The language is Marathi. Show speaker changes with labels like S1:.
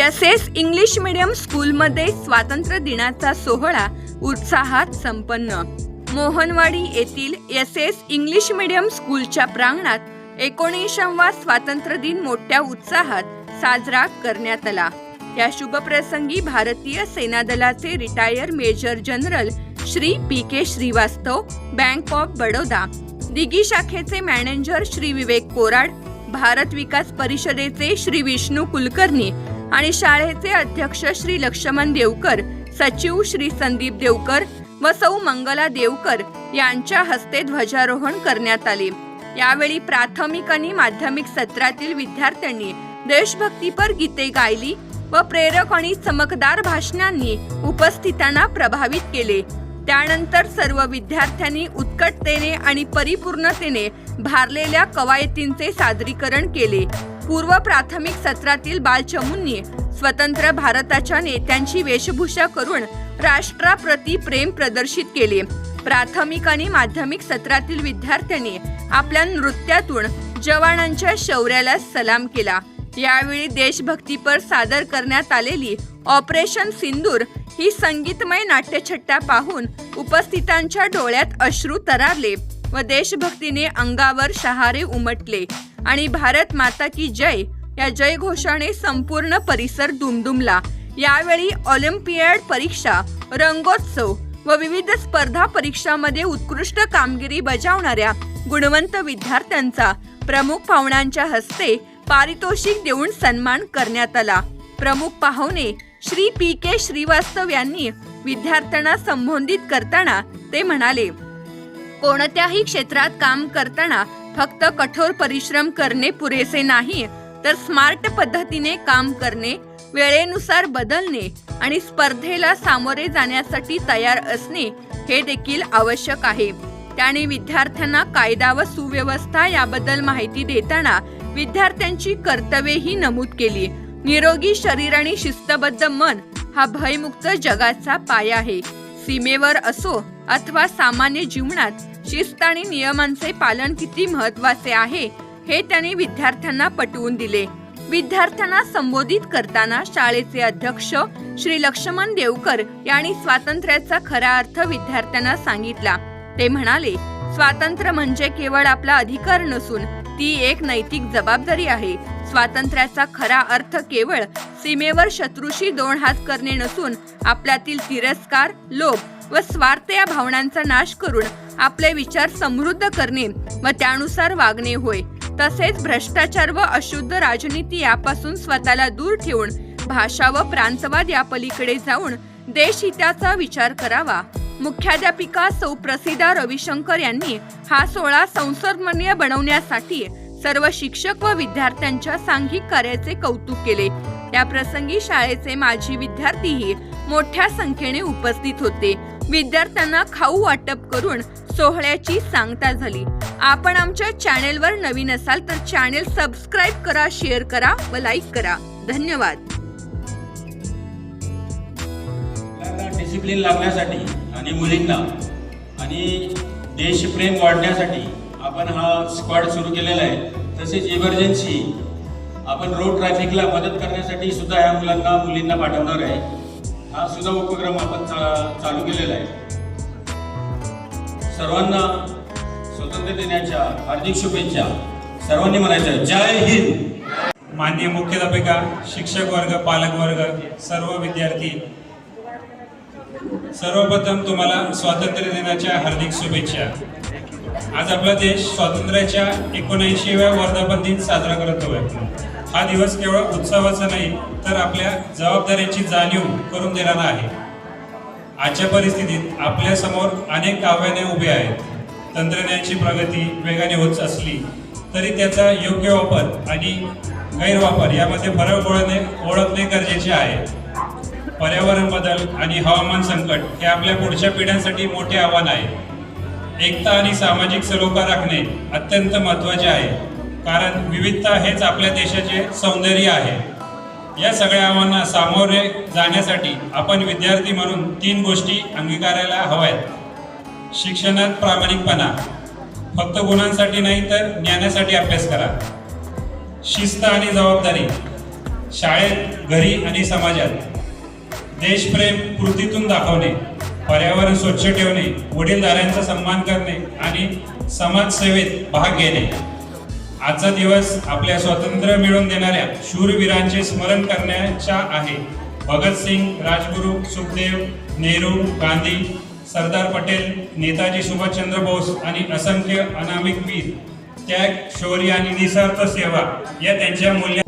S1: एस एस इंग्लिश मीडियम स्कूलमध्ये स्वातंत्र्य दिनाचा सोहळा उत्साहात संपन्न. मोहनवाडी येथील एस एस इंग्लिश मीडियम स्कूलच्या प्रांगणात एकोणीसावा स्वातंत्र्य दिन मोठ्या उत्साहात साजरा करण्यात आला. या शुभप्रसंगी भारतीय सेना दलाचे retire major general Shri P K Srivastava bank of Baroda दिगी शाखेचे मॅनेजर श्री विवेक कोराड भारत विकास परिषदेचे श्री विष्णू कुलकर्णी आणि शाळेचे अध्यक्ष श्री लक्ष्मण देवकर सचिव श्री संदीप देवकर व सौ मंगला देवकर यांच्या हस्ते ध्वजारोहण करण्यात आले. यावेळी प्राथमिक आणि माध्यमिक सत्रातील विद्यार्थ्यांनी देशभक्तीपर गीते गायली व प्रेरक आणि चमकदार भाषणांनी उपस्थितांना प्रभावित केले. त्यानंतर सर्व विद्यार्थ्यांनी उत्कटतेने आणि परिपूर्णतेने भारलेल्या कवायतींचे सादरीकरण केले. पूर्व प्राथमिक सत्रातील बालचमूंनी स्वतंत्र भारताच्या नेत्यांची वेशभूषा करून राष्ट्राप्रती प्रेम प्रदर्शित केले. प्राथमिक आणि माध्यमिक सत्रातील विद्यार्थ्यांनी आपल्या नृत्यातून जवानांच्या शौर्याला सलाम केला. यावेळी देशभक्तीपर सादर करण्यात आलेली ऑपरेशन सिंदूर ही संगीतमय नाट्यछट्टा पाहून उपस्थितांच्या डोळ्यात अश्रू तरारले व देशभक्तीने अंगावर शहारे उमटले. आणि भारत माता की जय या जयघोषाने संपूर्ण परिसर दुमदुमला. यावेळी ऑलिम्पियाड परीक्षा रंगोत्सव व विविध स्पर्धा परीक्षामध्ये उत्कृष्ट कामगिरी बजावणाऱ्या गुणवंत विद्यार्थ्यांचा प्रमुख पाहुण्यांच्या हस्ते पारितोषिक देऊन सन्मान करण्यात आला. प्रमुख पाहुणे श्री पी के श्रीवास्तव यांनी विद्यार्थ्यांना संबोधित करताना ते म्हणाले कोणत्याही क्षेत्रात काम करताना फक्त कठोर परिश्रम करणे पुरेसे नाही तर स्मार्ट पद्धतीने काम करणे वेळेनुसार बदलणे आणि स्पर्धेला सामोरे जाण्यासाठी तयार असणे हे देखील आवश्यक आहे. त्याने विद्यार्थ्यांना कायदा व सुव्यवस्था याबद्दल माहिती देताना विद्यार्थ्यांची कर्तव्येही नमूद केली निरोगी शरीर आणि शिस्तबद्ध मन हा भयमुक्त जगाचा पाया आहे. सीमेवर असो अथवा सामान्य जीवनात शिस्त आणि नियमांचे पालन किती महत्त्वाचे आहे हे त्यांनी विद्यार्थ्यांना पटवून दिले. विद्यार्थ्यांना संबोधित करताना शाळेचे अध्यक्ष श्री लक्ष्मण देवकर यांनी स्वातंत्र्याचा खरा अर्थ विद्यार्थ्यांना सांगितला. ते म्हणाले स्वातंत्र्य म्हणजे केवळ आपला अधिकार नसून ती एक नैतिक जबाबदारी आहे. स्वातंत्र्याचा खरा अर्थ केवळ सीमेवर शत्रूशी दोन हात करणे नसून आपल्यातील तिरस्कार लोभ व स्वार्थ या भावनांचा नाश करून आपले विचार समृद्ध करणे व त्यानुसार वागणे होय. तसेच भ्रष्टाचार व अशुद्ध राजनीती यापासून स्वतःला दूर ठेवून भाषा व प्रांतवाद या पलीकडे जाऊन देशहिताचा विचार करावा. मुख्याध्यापिका सौप्रसिद्धा रविशंकर यांनी हा सोहळा संसर्गमनीय बनवण्यासाठी सर्व शिक्षक व विद्यार्थ्यांच्या सांघिक कार्याचे कौतुक केले. या प्रसंगी शाळेचे माजी विद्यार्थीही मोठ्या संख्येने उपस्थित होते. विद्यार्थ्यांना खाऊ वाटप करून सोहळ्याची सांगता झाली. आपण आमच्या चॅनेलवर नवीन असाल तर चॅनेल सबस्क्राईब करा शेअर करा व लाईक करा. धन्यवाद.
S2: डिसिप्लिन लागण्यासाठी आणि मुलींना आणि देशप्रेम वाढण्यासाठी आपण हा स्क्वॉड सुरू केलेला आहे. तसेच इमर्जन्सी आपण रोड ट्रॅफिकला मदत करण्यासाठी सुद्धा या मुलांना मुलींना पाठवणार आहे. हा सुद्धा उपक्रम आपण चा चालू केलेला आहे. सर्वांना स्वातंत्र्य दिनाच्या हार्दिक शुभेच्छा. सर्वांनी म्हणायचं जय हिंद.
S3: मान्य मुख्याध्यापिका शिक्षक वर्ग पालक वर्ग सर्व विद्यार्थी सर्वप्रथम तुम्हाला स्वातंत्र्य दिनाच्या हार्दिक शुभेच्छा. आज आपला देश स्वातंत्र्याच्या एकोणऐंशीव्या वर्धापन दिन साजरा करतोय हा दिवस केवळ उत्सवाचा नाही तर आपल्या जबाबदारीची जाणीव करून देणारा आहे. आजच्या परिस्थितीत आपल्यासमोर अनेक आव्हाने उभी आहेत. तंत्रज्ञानाची प्रगती वेगाने होत असली तरी त्याचा योग्य वापर आणि गैरवापर यामध्ये फरक ओळखणे ओळखणे गरजेचे आहे. पर्यावरण बदल आणि हवामान संकट हे आपल्या पुढच्या पिढ्यांसाठी मोठे आव्हान आहे. एकता आणि सामाजिक सलोखा राखणे अत्यंत महत्त्वाचे आहे. कारण विविधता हेच आपल्या देशाचे सौंदर्य आहे. या सगळ्या आव्हानांना सामोरे जाण्यासाठी आपण विद्यार्थी म्हणून तीन गोष्टी अंगीकारायला हव्यात. शिक्षणात प्रामाणिकपणा. फक्त गुणांसाठी नाही तर ज्ञानासाठी अभ्यास करा. शिस्त आणि जबाबदारी. शाळेत घरी आणि समाजात. देशप्रेम कृतीतून दाखवणे. पर्यावरण स्वच्छ ठेवणे वडीलधाऱ्यांचा सन्मान करणे आणि समाजसेवेत भाग घेणे. आजचा दिवस आपल्या स्वातंत्र्य मिळवून देणाऱ्या शूरवीरांचे स्मरण करण्याचा आहे. भगतसिंग राजगुरू सुखदेव नेहरू गांधी सरदार पटेल नेताजी सुभाषचंद्र बोस आणि असंख्य अनामिक वीर. त्याग शौर्य आणि निस्वार्थ सेवा या त्यांच्या मूल्य